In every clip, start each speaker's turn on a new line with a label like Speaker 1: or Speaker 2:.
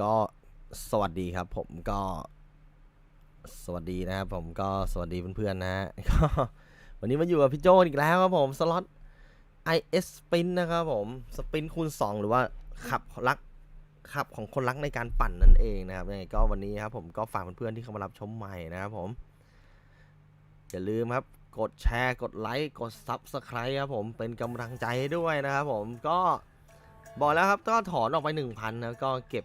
Speaker 1: ก็สวัสดีครับ ผมก็ สวัสดีนะครับ ผมก็สวัสดีเพื่อนๆนะฮะก็วันนี้มาอยู่กับพี่โจอีกแล้วครับผมสล็อต IS Spin นะครับผมสปินคูณ 2 หรือว่าขับรักขับของคนรักในการปั่นนั่นเองนะครับยังไงก็วันนี้ครับผมก็ฝากเพื่อนๆที่เข้ามารับชมใหม่นะครับผม อย่าลืมครับกดแชร์ กดไลค์กด Subscribe ครับผมเป็นกำลังใจให้ด้วยนะครับผมก็บอกแล้วครับก็ถอนออกไป 1,000นะก็เก็บ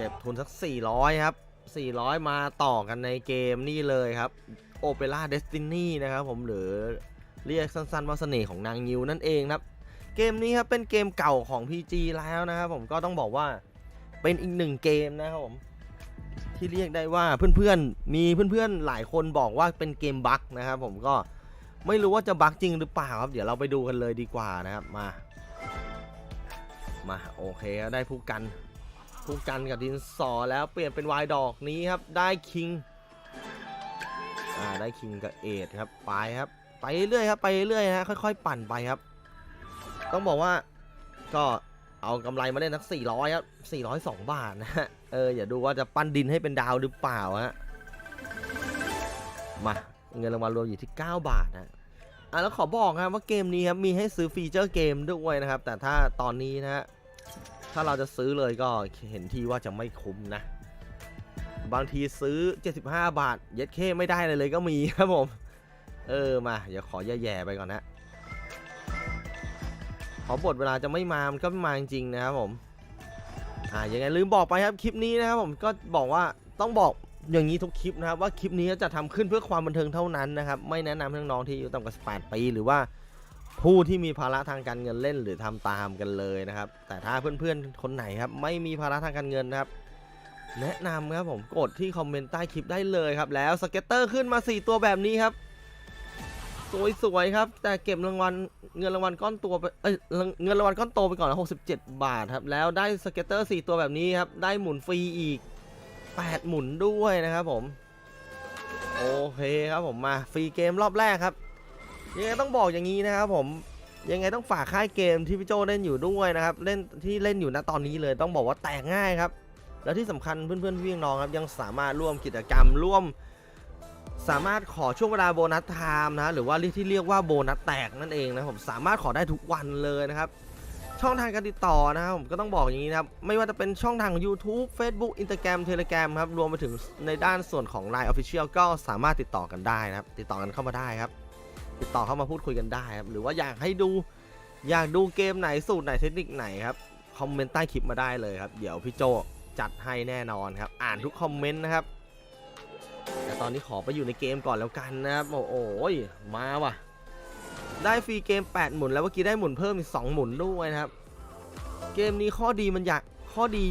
Speaker 1: เก็บทุนสัก 400 ครับ 400 มาต่อกันในเกมนี่เลยครับ Opera Destiny นะครับผมหรือเรียกสั้นๆว่าเสน่ห์ของนางยิวนั่นเองครับ เกมนี้ครับเป็นเกมเก่าของ PG แล้วนะครับผมก็ต้องบอกว่าเป็นอีกหนึ่งเกมนะครับผมที่เรียกได้ว่าเพื่อนๆ มีเพื่อนๆ หลายคนบอกว่าเป็นเกมบั๊กนะครับผมก็ไม่รู้ว่าจะบั๊กจริงหรือเปล่าครับ เดี๋ยวเราไปดูกันเลยดีกว่านะครับมา มาโอเคได้ผู้กัน ผู้กันกับดินสอแล้วเปลี่ยนเป็นวายดอกนี้ครับ ได้คิงอ่าได้คิงกับเอทครับไปครับ ไปเรื่อยครับไปเรื่อยฮะค่อยๆ ปั่นไปครับ ต้องบอกว่าก็เอากำไรมาได้นัก400ครับ402 บาทนะฮะเอออย่าดูว่าจะปั้นดินให้เป็นดาวหรือเปล่าฮะมาเงินรางวัลรวมอยู่ที่ 9 บาทนะอะแล้วขอบอกนะครับว่าเกมนี้ครับมีให้ซื้อฟีเจอร์เกมด้วยนะครับ แต่ถ้าตอนนี้นะฮะ ถ้าเราจะซื้อเลยก็เห็นที่ว่าจะไม่คุ้มนะ บางทีซื้อ 75 บาท เย็ดเคไม่ได้เลยเลยก็มีครับผม เออมาเดี๋ยวขอแย่ๆไปก่อนนะขอบทเวลาจะไม่มา มันก็ไม่มาจริงๆนะครับผม อ่ายังไงลืมบอกไปครับคลิปนี้นะครับผมก็บอกว่าต้องบอกอย่างนี้ทุกคลิปนะครับว่าคลิปนี้จะทำขึ้นเพื่อความบันเทิงเท่านั้นนะครับ ไม่แนะนำให้น้องๆที่อายุต่ำกว่า18ปีหรือว่า ผู้ที่มีภาระทางการเงินเล่นหรือทำตามกันเลยนะครับ แต่ถ้าเพื่อนๆคนไหนครับ ไม่มีภาระทางการเงินนะครับ แนะนำครับผมกดที่คอมเมนต์ใต้คลิปได้เลยครับ แล้วสเก็ตเตอร์ขึ้นมา 4 ตัวแบบนี้ครับ สวยๆครับ แต่เก็บรางวัลเงินรางวัลก้อนตัวไปเอ้ยเงินรางวัลก้อนโตไปก่อนนะ67 บาทครับ แล้วได้สเก็ตเตอร์ 4 ตัวแบบนี้ครับได้หมุนฟรีอีก 8 หมุนด้วยนะครับผมโอเคครับผมมาฟรีเกมรอบแรกครับ ยังไงต้องบอกอย่างนี้นะครับผมยังไงต้องฝากค่ายเกมที่พี่โจเล่นอยู่ด้วยนะครับเล่นที่เล่นอยู่ณตอนนี้เลยต้องบอกว่าแตกง่ายครับ แล้วที่สำคัญเพื่อนๆพี่น้องครับยังสามารถร่วมกิจกรรมร่วม สามารถขอช่วงเวลาโบนัสไทม์นะหรือว่าที่เรียกว่าโบนัสแตกนั่นเองนะผมสามารถขอได้ทุกวันเลยนะครับช่องทางการติดต่อนะครับผมก็ต้องบอกอย่างนี้นะครับไม่ว่าจะเป็นช่องทาง YouTube Facebook Instagram Telegram ครับรวมไปถึงในด้านส่วนของ Line Official ก็สามารถติดต่อกันได้นะครับติดต่อกันเข้ามาได้ครับ ติดต่อเข้ามาพูดคุยกันได้ครับ หรือว่าอยากให้ดูอยากดูเกมไหนสูตรไหนเทคนิคไหนครับ คอมเมนต์ใต้คลิปมาได้เลยครับ เดี๋ยวพี่โจจัดให้แน่นอนครับ อ่านทุกคอมเมนต์นะครับ แต่ตอนนี้ขอไปอยู่ในเกมก่อนแล้วกันนะครับ โอ้โหมาว่ะ ได้ฟรีเกม 8 หมุน แล้วเมื่อกี้ได้หมุนเพิ่มอีก 2 หมุนด้วยนะครับ เกมนี้ข้อดีมันอยากข้อดี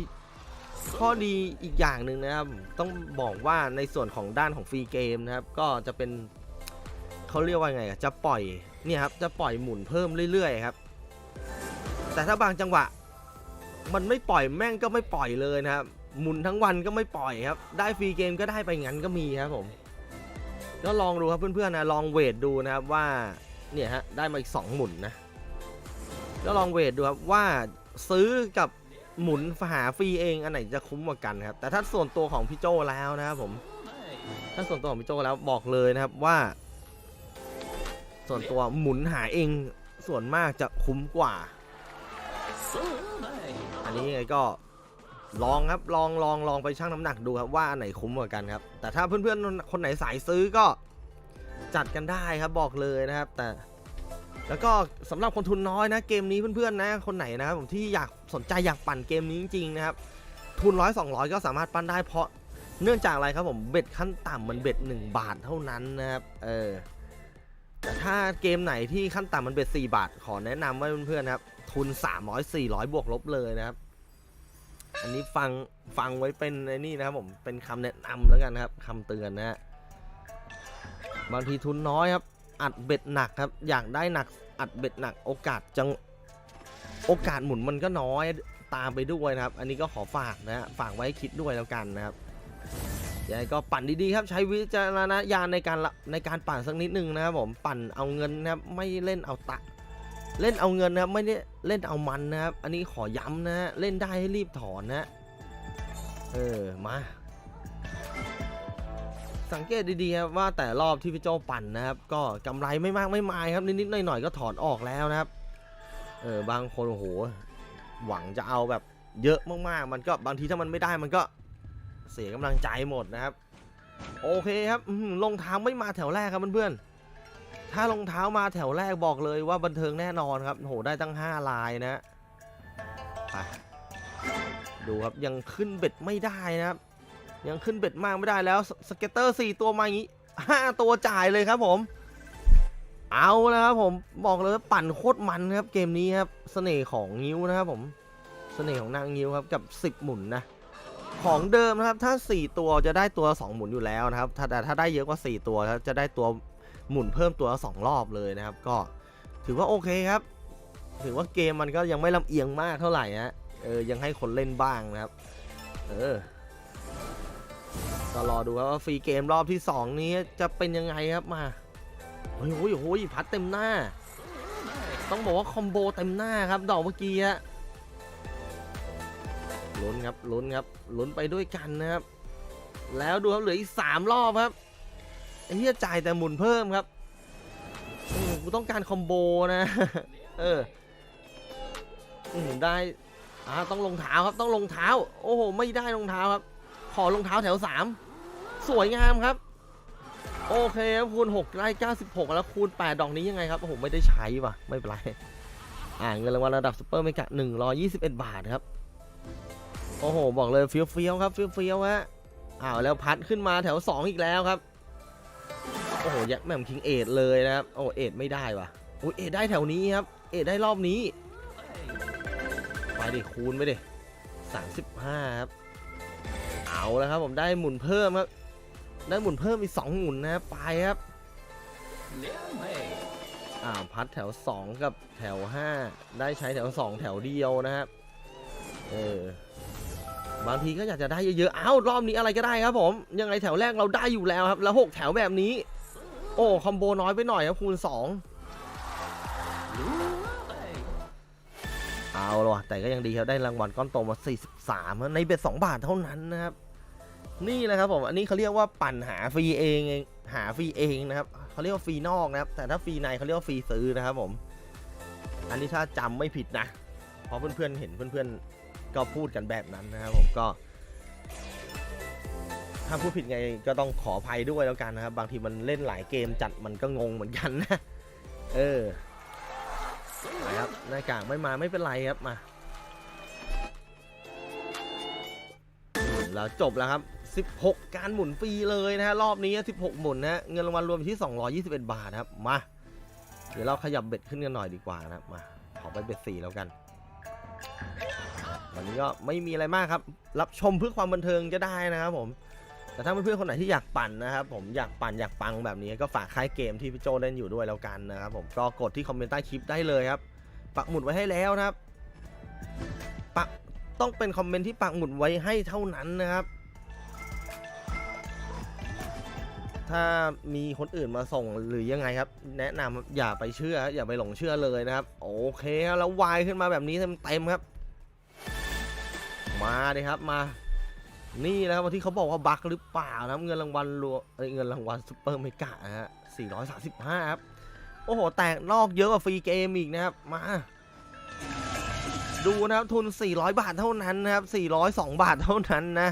Speaker 1: ข้อดีอีกอย่างหนึ่งนะครับ ต้องบอกว่าในส่วนของด้านของฟรีเกมนะครับ ก็จะเป็น เขาเรียกว่าไงจะปล่อยเนี่ยครับจะปล่อยหมุนเพิ่มเรื่อยๆครับ แต่ถ้าบางจังหวะ มันไม่ปล่อยแม่งก็ไม่ปล่อยเลยนะครับหมุนทั้งวันก็ไม่ปล่อยครับ ได้ฟรีเกมก็ได้ไปงั้นก็มีครับผม ก็ลองดูครับเพื่อนๆนะลองเวทดูนะครับว่าเนี่ยฮะได้มาอีก2หมุนนะก็ลองเวทดูครับว่าซื้อกับหมุนหาฟรีเองอันไหนจะคุ้มกว่ากันครับแต่ถ้าส่วนตัวของพี่โจแล้วนะครับผมถ้าส่วนตัวของพี่โจแล้วบอกเลยนะครับว่า ส่วนตัวหมุนหาเองส่วนมากจะคุ้มกว่า อันนี้ไงก็ลองครับลองลองลองไปชั่งน้ำหนักดูครับว่าอันไหนคุ้มกว่ากันครับ แต่ถ้าเพื่อนๆคนไหนสายซื้อก็จัดกันได้ครับบอกเลยนะครับ แต่ แล้วก็สำหรับคนทุนน้อยนะเกมนี้เพื่อนๆนะคนไหนนะครับผมที่อยากสนใจอยากปั่นเกมนี้จริงๆนะครับ ทุนร้อยสองร้อยก็สามารถปั้นได้เพราะเนื่องจากอะไรครับผมเบ็ดขั้นต่ำมันเบ็ด 1 บาทเท่านั้นนะครับเออ แต่ถ้าเกมไหนที่ขั้นต่ำมันเบ็ด4บาท ขอแนะนำไว้เพื่อนๆนะครับ ทุน 300 400 บวกลบเลยนะครับ อันนี้ฟังฟังไว้เป็นไอ้นี่นะครับผมเป็นคำแนะนำแล้วกันนะครับคำเตือนนะฮะบางทีทุนน้อยครับ อัดเบ็ดหนักครับ อยากได้หนัก อัดเบ็ดหนักโอกาสจังโอกาสหมุนมันก็น้อยตามไปด้วยนะครับ อันนี้ก็ขอฝากนะฮะฝากไว้คิดด้วยแล้วกันนะครับ ยังไงก็ปั่นดีๆครับ ใช้วิจารณญาณในการในการปั่นสักนิดนึงนะครับผมปั่นเอาเงินนะครับไม่เล่นเอาตะ เล่นเอาเงินนะครับไม่ได้เล่นเอามันนะครับ อันนี้ขอย้ำนะฮะเล่นได้ให้รีบถอนนะเออมาสังเกตดีๆครับว่าแต่รอบที่พี่โจปั่นนะครับ ก็กำไรไม่มากไม่มายครับนิดๆหน่อยๆก็ถอนออกแล้วนะครับเออบางคนโอ้โหหวังจะเอาแบบเยอะมากๆ มันก็บางทีถ้ามันไม่ได้มันก็ เสียกำลังใจหมดนะครับ โอเคครับอื้อหือรองเท้าไม่มาแถวแรกครับเพื่อนๆถ้ารองเท้ามาแถวแรกบอกเลยว่าบันเทิงแน่นอนครับโหได้ตั้ง 5 ลายนะไปดูครับยังขึ้นเบ็ดไม่ได้นะครับ ยังขึ้นเบ็ดมากไม่ได้แล้วสสเก็ตเตอร์4ตัวมาอย่างนี้5ตัวจ่ายเลยครับผม เอาแล้วครับผมบอกเลยว่าปั่นโคตรมันครับเกมนี้ครับเสน่ห์ของงิ้วนะครับผมเสน่ห์ของนางงิ้วครับกับ 10 หมุนนะ ของเดิมนะครับถ้า 4 ตัวจะได้ตัว 2 หมุนอยู่แล้วนะครับถ้าแต่ถ้าได้เยอะกว่า 4 ตัวจะได้ตัวหมุนเพิ่มตัวละ2รอบเลยนะครับ ก็ถือว่าโอเคครับ ถือว่าเกมมันก็ยังไม่ลำเอียงมากเท่าไหร่ฮะเออยังให้คนเล่นบ้างนะครับ เออก็รอดูครับว่าฟรีเกมรอบที่ 2 นี้จะเป็นยังไงครับมาโอ้ยโอ้ยโอ้ยพัดเต็มหน้า ต้องบอกว่าคอมโบเต็มหน้าครับดอกเมื่อกี้ฮะ ลุ้นครับลุ้นครับลุ้นไปด้วยกันนะครับ แล้วดูครับเหลืออีกสามรอบครับไอ้เหี้ยจ่ายแต่หมุนเพิ่มครับอืมกูต้องการคอมโบนะเอออืมได้อ่าต้องลงเท้าครับต้องลงเท้า โอ้โหไม่ได้รองเท้าครับ ขอรองเท้าแถวสามสวยงามครับ โอเคครับคูณ6ได้96 แล้วคูณ 8 ดอกนี้ยังไงครับโอ้โหไม่ได้ใช้ว่ะไม่เป็นไรอ่าเงินรางวัลระดับซุปเปอร์เมกะ121 บาทครับ โอ้โห บอกเลยเฟี้ยวเฟี้ยวๆครับเฟี้ยววๆฮะอ้าวแล้วพัดขึ้นมาแถว 2 อีกแล้วครับ โอ้โหยักแม่มคิงเอทเลยนะครับ โอ้เอทไม่ได้ว่ะโอ้เอทได้แถวนี้ครับ เอทได้รอบนี้ไปดิคูณไปดิ35ครับ เอาแล้วครับผมได้หมุนเพิ่มครับ ได้หมุนเพิ่มอีก2หมุนนะครับไปครับอ่าพัดแถว 2 กับแถว 5 ได้ใช้แถว 2 แถวเดียวนะครับ เออ บางทีก็อยากจะได้เยอะๆอ้าวรอบนี้อะไรก็ได้ครับผม ยังไงแถวแรกเราได้อยู่แล้วครับ แล้ว6แถวแบบนี้ โอ้คอมโบน้อยไปหน่อยครับคูณ2เอาละว่ะแต่ก็ยังดีครับได้รางวัลก้อนโตมา 43ครับในเบ็ด2บาทเท่านั้นนะครับ นี่แหละครับผมอันนี้เขาเรียกว่าปั่นหาฟรีเองหาฟรีเองนะครับเขาเรียกว่าฟรีนอกนะครับ แต่ถ้าฟรีในเขาเรียกว่าฟรีซื้อนะครับผม อันนี้ถ้าจำไม่ผิดนะเพราะเพื่อนๆเห็นเพื่อนๆ ก็พูดกันแบบนั้นนะครับผมก็ ถ้าพูดผิดไงก็ต้องขออภัยด้วยแล้วกันนะครับ บางทีมันเล่นหลายเกมจัดมันก็งงเหมือนกันนะเออไปครับหน้ากากไม่มาไม่เป็นไรครับมาแล้วจบแล้วครับ 16 การหมุนฟรีเลยนะฮะรอบนี้ 16 หมุนนะฮะเงินรางวัลรวมอยู่ที่ 221 บาทครับมา เดี๋ยวเราขยับเบ็ดขึ้นกันหน่อยดีกว่านะครับมาขอไปเบ็ดสีแล้วกัน วันนี้ก็ไม่มีอะไรมากครับ รับชมเพื่อความบันเทิงจะได้นะครับผม แต่ถ้าเพื่อนๆคนไหนที่อยากปั่นนะครับผมอยากปั่นอยากปังแบบนี้ก็ฝากค่ายเกมที่พี่โจเล่นอยู่ด้วยแล้วกันนะครับผมก็กดที่คอมเมนต์ใต้คลิปได้เลยครับ ปักหมุดไว้ให้แล้วนะครับ ปักต้องเป็นคอมเมนต์ที่ปักหมุดไว้ให้เท่านั้นนะครับ ถ้ามีคนอื่นมาส่งหรือยังไงครับ แนะนำอย่าไปเชื่อ อย่าไปหลงเชื่อเลยนะครับ โอเคแล้ววายขึ้นมาแบบนี้เต็มๆครับ มาเลยครับมา นี่นะครับที่เขาบอกว่าบักหรือเปล่านะเงินรางวัลรวมเงินรางวัลซุปเปอร์เมกะนะฮะ435ครับโอ้โห แตกนอกเยอะกว่าฟรีเกมอีกนะครับ มา ดูนะครับทุน 400 บาทเท่านั้นนะครับ 402 บาทเท่านั้นนะ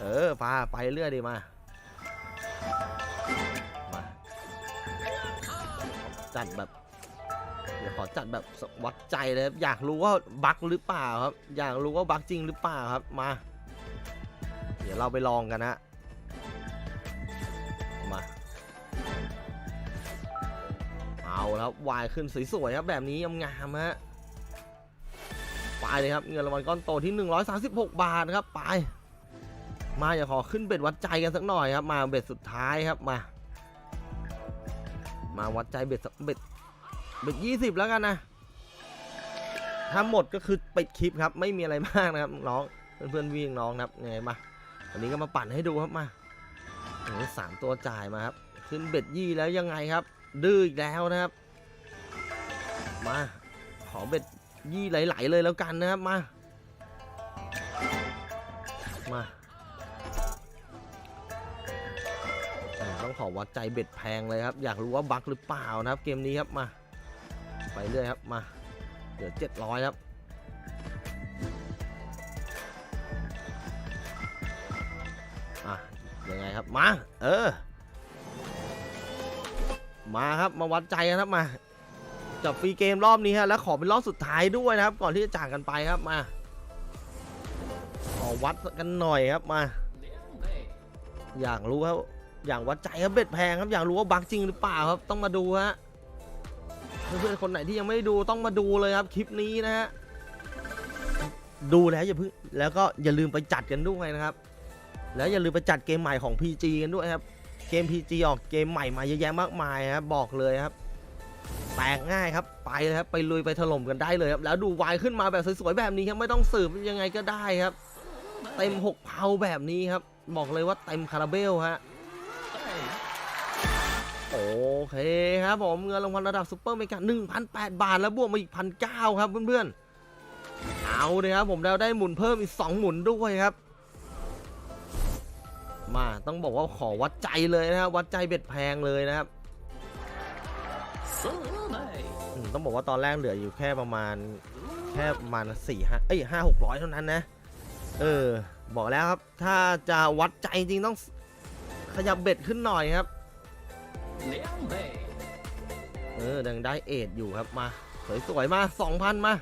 Speaker 1: เออปาไปเรื่อยดีมามาจัดแบบ เดี๋ยวขอจัดแบบวัดใจเลยครับอยากรู้ว่าบั๊กหรือเปล่าครับ อยากรู้ว่าบั๊กจริงหรือเปล่าครับ มา เดี๋ยวเราไปลองกันนะมา เอาแล้ววายขึ้นสวยๆครับแบบนี้งามๆฮะ ไปเลยครับเงินรางวัลก้อนโตที่ 136 บาทครับไป มาอย่าขอขึ้นเบ็ดวัดใจกันสักหน่อยครับ มาเบ็ดสุดท้ายครับมามาวัดใจเบ็ดสักเบ็ด เบ็ดยี่สิบแล้วกันนะถ้าหมดก็คือปิดคลิปครับไม่มีอะไรมากนะครับน้องเพื่อนๆวิ่งน้องนะครับไงมาวันนี้ก็มาปั่นให้ดูครับมาโอ้โหสามตัวจ่ายมาครับขึ้นเบ็ดยี่แล้วยังไงครับ ดื้ออีกแล้วนะครับ มาขอเบ็ดยี่ไหลๆเลยแล้วกันนะครับมา มาอ่าต้องขอวัดใจเบ็ดแพงเลยครับ อยากรู้ว่าบั๊กหรือเปล่านะครับ เกมนี้ครับมา ไปเรื่อยครับมาเหลือ700ครับอะยังไงครับมาเออ มาครับมาวัดใจกันครับมาจับฟรีเกมรอบนี้ฮะแล้วขอเป็นรอบสุดท้ายด้วยนะครับ ก่อนที่จะจากกันไปครับมาขอวัดกันหน่อยครับมา อยากรู้ครับ อยากวัดใจครับเบ็ดแพงครับ อยากรู้ว่าบักจริงหรือเปล่าครับ ต้องมาดูฮะ เพื่อนๆคนไหนที่ยังไม่ได้ดูต้องมาดูเลยครับคลิปนี้นะฮะดูแล้วอย่าเพิ่งแล้วก็อย่าลืมไปจัดกันด้วยนะครับ แล้วอย่าลืมไปจัดเกมใหม่ของ PG กันด้วยครับ เกม PG ออกเกมใหม่มาเยอะแยะมากมายครับบอกเลยครับแตกง่ายครับไปเลยครับไปลุยไปถล่มกันได้เลยครับแล้วดูวายขึ้นมาแบบสวยๆแบบนี้ครับไม่ต้องสืบยังไงก็ได้ครับ เต็มหกเพาแบบนี้ครับ บอกเลยว่าเต็มคาราเบลฮะ โอเคครับผมเงินรางวัลระดับซุปเปอร์เมกา1,008 บาทแล้วบวกมาอีกพันเครับเพื่อนๆ เอาเลยครับผมเราได้หมุนเพิ่มอีก 2 หมุนด้วยครับ มาต้องบอกว่าขอวัดใจเลยนะครับวัดใจเบ็ดแพงเลยนะครับต้องบอกว่าตอนแรกเหลืออยู่แค่ประมาณแค่ประมาณสี่ห้าเอ้ยห้าหกร้อยเท่านั้นนะ เออ บอกแล้วครับ ถ้าจะวัดใจจริงต้องขยับเบ็ดขึ้นหน่อยครับ เออดังได้เอทอยู่ครับมา สวยๆมาสองพันมา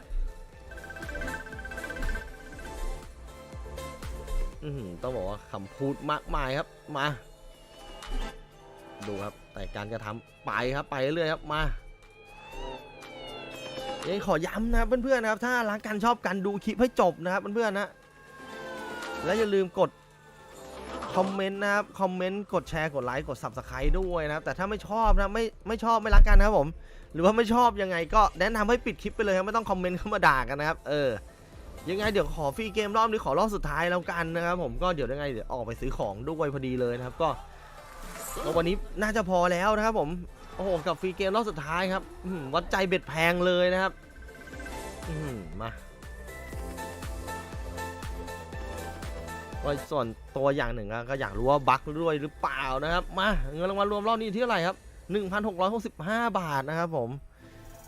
Speaker 1: อือหือต้องบอกว่าคำพูดมากมายครับมา ดูครับ แต่การกระทำไปครับไปเรื่อยครับมายังขอย้ำนะครับเพื่อนๆนะครับ ถ้ารักกันชอบกันดูคลิปให้จบนะครับเพื่อนๆนะ แล้วอย่าลืมกด คอมเมนต์นะครับ คอมเมนต์กดแชร์กดไลค์กด subscribe ด้วยนะครับ แต่ถ้าไม่ชอบนะไม่ไม่ชอบไม่รักกันนะครับผม หรือว่าไม่ชอบยังไงก็แนะนำให้ปิดคลิปไปเลยครับไม่ต้องคอมเมนต์เข้ามาด่ากันนะครับเออยังไงเดี๋ยวขอฟรีเกมรอบนี้ขอรอบสุดท้ายแล้วกันนะครับผมก็เดี๋ยวยังไงเดี๋ยวออกไปซื้อของด้วยพอดีเลยนะครับก็ก็วันนี้น่าจะพอแล้วนะครับผมโอ้โหกับฟรีเกมรอบสุดท้ายครับวัดใจเบ็ดแพงเลยนะครับอื้อหือมา ส่วนตัวอย่างหนึ่งก็อยากรู้ว่าบั๊กด้วยหรือเปล่านะครับ มาเงินรางวัลรวมรอบนี้ที่เท่าไหร่ครับ 1,665 บาทนะครับผม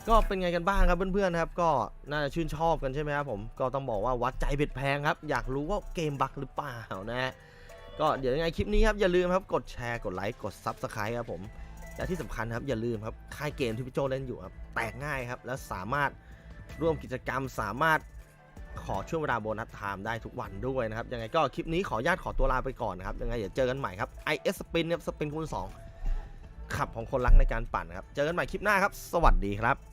Speaker 1: ก็เป็นไงกันบ้างครับเพื่อนๆครับก็น่าจะชื่นชอบกันใช่ไหมครับผมก็ต้องบอกว่าวัดใจเบ็ดแพงครับ อยากรู้ว่าเกมบักหรือเปล่านะก็เดี๋ยวยังไงคลิปนี้ครับอย่าลืมครับกดแชร์กดไลค์กด Subscribe ครับผมและที่สำคัญครับอย่าลืมครับค่ายเกมที่พี่โจเล่นอยู่ครับแตกง่ายครับแล้วสามารถร่วมกิจกรรมสามารถ ขอช่วงเวลาโบนัสไทม์ได้ทุกวันด้วยนะครับ ยังไงก็คลิปนี้ขอญาตขอตัวลาไปก่อนนะครับ ยังไงเดี๋ยวเจอกันใหม่ครับ IS Spin ครับสปินคูณ2ขับของคนรักในการปั่นนะครับ เจอกันใหม่คลิปหน้าครับ สวัสดีครับ